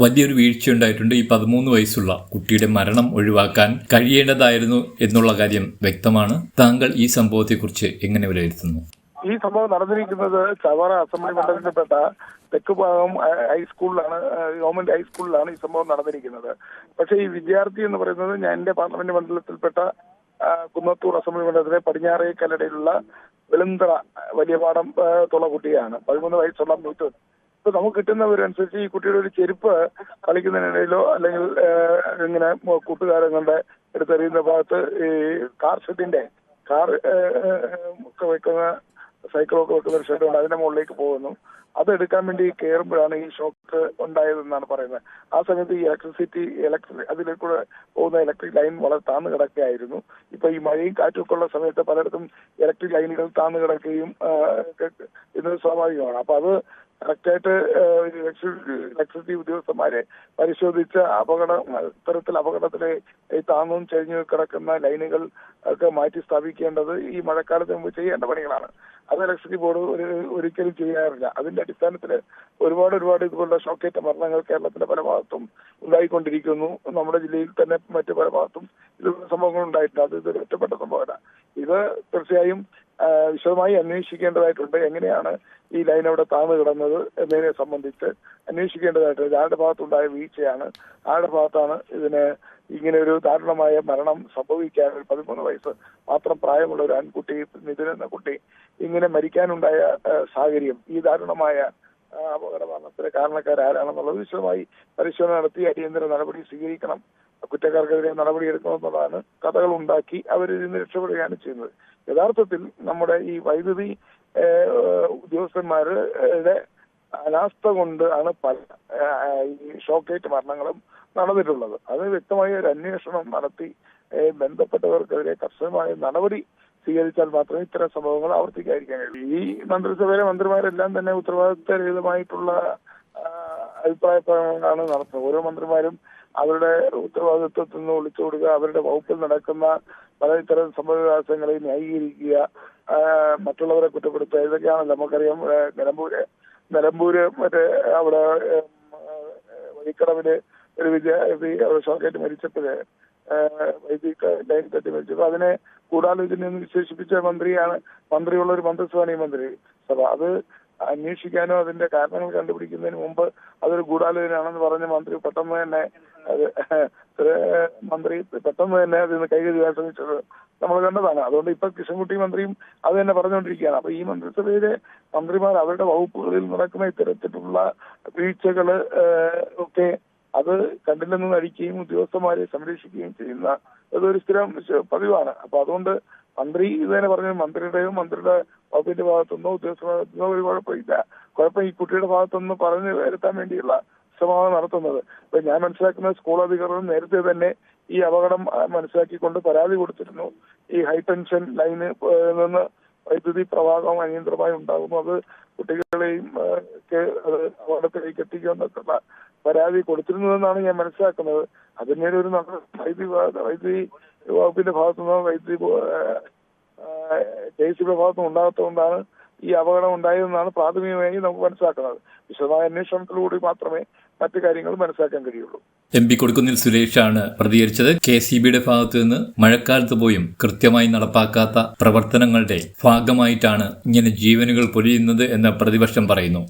വലിയൊരു വീഴ്ചയുണ്ടായിട്ടുണ്ട് ഈ പതിമൂന്ന് വയസ്സുള്ള കുട്ടിയുടെ മരണം ഒഴിവാക്കാൻ കഴിയേണ്ടതായിരുന്നു എന്നുള്ള കാര്യം വ്യക്തമാണ്. താങ്കൾ ഈ സംഭവത്തെക്കുറിച്ച് എങ്ങനെ വിലയിരുത്തുന്നു? ഈ സംഭവം നടന്നിരിക്കുന്നത് ചവറ അസംബ്ലി മണ്ഡലത്തിൽപ്പെട്ട തെക്ക് ഭാഗം ഹൈസ്കൂളിലാണ് ഗവൺമെന്റ് ഹൈസ്കൂളിലാണ് ഈ സംഭവം നടന്നിരിക്കുന്നത്. പക്ഷേ ഈ വിദ്യാർത്ഥി എന്ന് പറയുന്നത് ഞാൻ എന്റെ പാർലമെന്റ് മണ്ഡലത്തിൽപ്പെട്ട കുന്നത്തൂർ അസംബ്ലി മണ്ഡലത്തിലെ പടിഞ്ഞാറേ കല്ലടയിലുള്ള വലിയ പാടം തുള്ള കുട്ടിയാണ്. പതിമൂന്ന് വയസ്സുള്ള മിഥുൻ ഇപ്പൊ നമുക്ക് കിട്ടുന്നവരനുസരിച്ച് ഈ കുട്ടിയുടെ ഒരു ചെരുപ്പ് കളിക്കുന്നതിനിടയിലോ അല്ലെങ്കിൽ ഇങ്ങനെ കൂട്ടുകാരങ്ങളുടെ എടുത്തെറിയുന്ന ഭാഗത്ത് ഈ കാർ ഷെഡിന്റെ കാർ ഒക്കെ വെക്കുന്ന സൈക്കിളൊക്കെ വെക്കുന്ന ഒരു ഷെഡ് ഉണ്ട് അതിന്റെ മുകളിലേക്ക് പോകുന്നു. അത് എടുക്കാൻ വേണ്ടി കയറുമ്പോഴാണ് ഈ ഷോക്ക് ഉണ്ടായതെന്നാണ് പറയുന്നത്. ആ സമയത്ത് ഈ ഇലക്ട്രിസിറ്റി ഇലക്ട്രിക് അതിലേക്കൂടെ പോകുന്ന ഇലക്ട്രിക് ലൈൻ വളരെ താന്നു കിടക്കുകയായിരുന്നു. ഇപ്പൊ ഈ മഴയും കാറ്റും ഒക്കെ ഉള്ള സമയത്ത് പലയിടത്തും ഇലക്ട്രിക് ലൈനുകൾ താന്നു കിടക്കുകയും ഇത് സ്വാഭാവികമാണ്. അപ്പൊ അത് കറക്റ്റായിട്ട് ഇലക്ട്രിസിറ്റി ഉദ്യോഗസ്ഥന്മാരെ പരിശോധിച്ച് അപകടം ഇത്തരത്തിൽ അപകടത്തിലെ ഈ താന്നും ചെരിഞ്ഞു കിടക്കുന്ന ലൈനുകൾ ഒക്കെ മാറ്റി സ്ഥാപിക്കേണ്ടത് ഈ മഴക്കാലത്ത് മുമ്പ് ചെയ്യേണ്ട പണികളാണ്. അത് ഇലക്ട്രിസിറ്റി ബോർഡ് ഒരു ഒരിക്കലും ചെയ്യാറില്ല. അതിന്റെ അടിസ്ഥാനത്തിൽ ഒരുപാട് ഒരുപാട് ഇതുപോലുള്ള ഷോക്കേറ്റ മരണങ്ങൾ കേരളത്തിന്റെ പല ഭാഗത്തും ഉണ്ടായിക്കൊണ്ടിരിക്കുന്നു. നമ്മുടെ ജില്ലയിൽ തന്നെ മറ്റു പല ഭാഗത്തും ഇതുപോലുള്ള സംഭവങ്ങൾ ഉണ്ടായിട്ടുണ്ട്. അത് ഇതൊരു ഒറ്റപ്പെട്ട സംഭവമല്ല. ഇത് തീർച്ചയായും വിശദമായി അന്വേഷിക്കേണ്ടതായിട്ടുണ്ട്. എങ്ങനെയാണ് ഈ ലൈൻ അവിടെ താഴ്ന്നു കിടന്നത് എന്നതിനെ സംബന്ധിച്ച് അന്വേഷിക്കേണ്ടതായിട്ടുണ്ട്. ആരുടെ ഭാഗത്തുണ്ടായ വീഴ്ചയാണ്. ആരുടെ ഭാഗത്താണ് ഇതിന് ഇങ്ങനെ ഒരു ദാരുണമായ മരണം സംഭവിക്കാൻ ഒരു പതിമൂന്ന് വയസ്സ് മാത്രം പ്രായമുള്ള ഒരു ആൺകുട്ടി നിതിൻ എന്ന കുട്ടി ഇങ്ങനെ മരിക്കാനുണ്ടായ സാഹചര്യം ഈ ദാരുണമായ അപകട മരണത്തിന് കാരണക്കാരാരാണെന്നുള്ളത് വിശദമായി പരിശോധന നടത്തി അടിയന്തര നടപടി സ്വീകരിക്കണം കുറ്റക്കാർക്കെതിരെ നടപടി എടുക്കണമെന്നുള്ളതാണ് കഥകൾ ഉണ്ടാക്കി അവർ നിന്ന് രക്ഷപ്പെടുകയാണ് ചെയ്യുന്നത്. യഥാർത്ഥത്തിൽ നമ്മുടെ ഈ വൈദ്യുതി ഉദ്യോഗസ്ഥന്മാരുടെ അനാസ്ഥ കൊണ്ട് ആണ് പല ഈ ഷോക്കേറ്റ് മരണങ്ങളും നടന്നിട്ടുള്ളത്. അത് വ്യക്തമായ ഒരു അന്വേഷണം നടത്തി ബന്ധപ്പെട്ടവർക്കെതിരെ കർശനമായ നടപടി സ്വീകരിച്ചാൽ മാത്രമേ ഇത്തരം സംഭവങ്ങൾ ആവർത്തിക്കാതിരിക്കാൻ കഴിയൂ. ഈ മന്ത്രിസഭയിലെ മന്ത്രിമാരെല്ലാം തന്നെ ഉത്തരവാദിത്തരഹിതമായിട്ടുള്ള അഭിപ്രായ പ്രകടനങ്ങളാണ് നടത്തുന്നത്. ഓരോ മന്ത്രിമാരും അവരുടെ ഉത്തരവാദിത്വത്തിൽ നിന്ന് ഒളിച്ചോടുക അവരുടെ വകുപ്പിൽ നടക്കുന്ന പല ഇത്തരം സംഭവവികാസങ്ങളെ ന്യായീകരിക്കുക മറ്റുള്ളവരെ കുറ്റപ്പെടുത്തുക ഇതൊക്കെയാണ് നമുക്കറിയാം നിലമ്പൂർ നിലമ്പൂര് മറ്റേ അവിടെ വഴിക്കടവിൽ ഒരു വിദ്യാർത്ഥി അവിടെ ഷോക്കേറ്റ് മരിച്ചപ്പോഴ് വൈദ്യുതി ലൈൻ തട്ടി മരിച്ചപ്പോൾ അതിനെ ഗൂഢാലോചന എന്ന് വിശേഷിപ്പിച്ച മന്ത്രിയാണ് മന്ത്രിയുള്ള ഒരു മന്ത്രിസഭാണ് ഈ മന്ത്രി. സഭ. അത് അന്വേഷിക്കാനോ അതിന്റെ കാരണങ്ങൾ കണ്ടുപിടിക്കുന്നതിന് മുമ്പ് അതൊരു ഗൂഢാലോചനയാണെന്ന് പറഞ്ഞ മന്ത്രി പെട്ടെന്ന് തന്നെ മന്ത്രി പെട്ടെന്ന് തന്നെ അതിന് കൈകാര്യം ശ്രമിച്ചത് നമ്മൾ കണ്ടതാണ്. അതുകൊണ്ട് ഇപ്പൊ കൃഷ്ണൻകുട്ടി മന്ത്രിയും അത് തന്നെ പറഞ്ഞുകൊണ്ടിരിക്കുകയാണ്. അപ്പൊ ഈ മന്ത്രിസഭയിലെ മന്ത്രിമാർ അവരുടെ വകുപ്പുകളിൽ നടക്കുന്ന ഇത്തരത്തിലുള്ള വീഴ്ചകൾ ഒക്കെ അത് കണ്ടില്ലെന്ന് നടിക്കുകയും ഉദ്യോഗസ്ഥന്മാരെ സംരക്ഷിക്കുകയും ചെയ്യുന്ന അതൊരു സ്ഥിരം പതിവാണ്. അപ്പൊ അതുകൊണ്ട് മന്ത്രി ഇത് തന്നെ പറഞ്ഞു മന്ത്രിയുടെയോ മന്ത്രിയുടെ വകുപ്പിന്റെ ഭാഗത്തുനിന്നോ ഉദ്യോഗസ്ഥ ഒരു കുഴപ്പമില്ല. കുഴപ്പം ഈ കുട്ടിയുടെ ഭാഗത്തുനിന്ന് പറഞ്ഞു വരുത്താൻ വേണ്ടിയുള്ള ശ്രമമാണ് നടത്തുന്നത്. ഇപ്പൊ ഞാൻ മനസ്സിലാക്കുന്ന സ്കൂൾ അധികൃതർ നേരത്തെ തന്നെ ഈ അപകടം മനസ്സിലാക്കിക്കൊണ്ട് പരാതി കൊടുത്തിരുന്നു. ഈ ഹൈ ടെൻഷൻ ലൈന് നിന്ന് വൈദ്യുതി പ്രവാഹം അനിയന്ത്രമായി ഉണ്ടാകുന്നു. അത് കുട്ടികളെയും അത് അപകടത്തിലേക്ക് എത്തിക്കുമെന്നൊക്കെയുള്ള പരാതി കൊടുത്തിരുന്നതെന്നാണ് ഞാൻ മനസ്സിലാക്കുന്നത്. അതിന്മേൽ ഒരു നല്ല വൈദ്യുതി വൈദ്യുതി വകുപ്പിന്റെ ഭാഗത്തുനിന്നോ വൈദ്യുതി സി ഭാഗത്തുനിന്ന് ഉണ്ടാകാത്തതുകൊണ്ടാണ് ഈ അപകടം ഉണ്ടായതെന്നാണ് പ്രാഥമികമായി നമുക്ക് മനസ്സിലാക്കുന്നത്. വിശദമായ അന്വേഷണത്തിലൂടെ മാത്രമേ മറ്റു കാര്യങ്ങൾ മനസ്സിലാക്കാൻ കഴിയുള്ളൂ. എം പി കൊടുക്കുന്നിൽ സുരേഷാണ് പ്രതികരിച്ചത്. കെ സി ബിയുടെ ഭാഗത്തു നിന്ന് മഴക്കാലത്ത് പോയും കൃത്യമായി നടപ്പാക്കാത്ത പ്രവർത്തനങ്ങളുടെ ഭാഗമായിട്ടാണ് ഇങ്ങനെ ജീവനുകൾ പൊലിയുന്നത് എന്ന് പ്രതിപക്ഷം പറയുന്നു.